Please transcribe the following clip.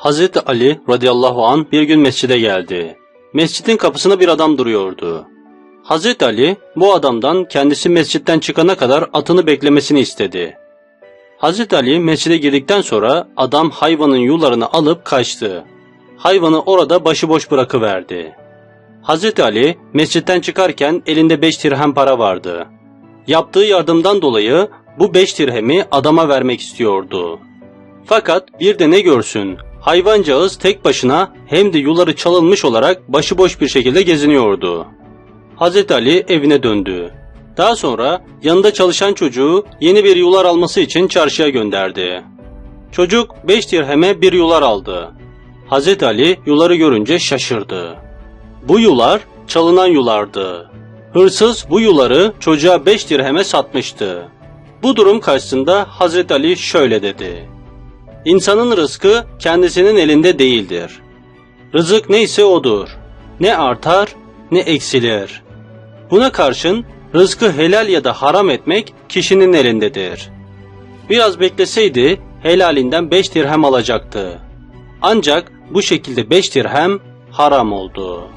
Hazreti Ali radıyallahu an bir gün mescide geldi. Mescidin kapısına bir adam duruyordu. Hazreti Ali bu adamdan kendisi mescitten çıkana kadar atını beklemesini istedi. Hazreti Ali mescide girdikten sonra adam hayvanın yularını alıp kaçtı. Hayvanı orada başıboş bırakıverdi. Hazreti Ali mescitten çıkarken elinde beş dirhem para vardı. Yaptığı yardımdan dolayı bu beş dirhemi adama vermek istiyordu. Fakat bir de ne görsün, hayvancağız tek başına hem de yuları çalınmış olarak başıboş bir şekilde geziniyordu. Hazreti Ali evine döndü. Daha sonra yanında çalışan çocuğu yeni bir yular alması için çarşıya gönderdi. Çocuk 5 dirheme bir yular aldı. Hazreti Ali yuları görünce şaşırdı. Bu yular çalınan yulardı. Hırsız bu yuları çocuğa 5 dirheme satmıştı. Bu durum karşısında Hazreti Ali şöyle dedi. İnsanın rızkı kendisinin elinde değildir. Rızık neyse odur. Ne artar ne eksilir. Buna karşın rızkı helal ya da haram etmek kişinin elindedir. Biraz bekleseydi helalinden 5 dirhem alacaktı. Ancak bu şekilde 5 dirhem haram oldu.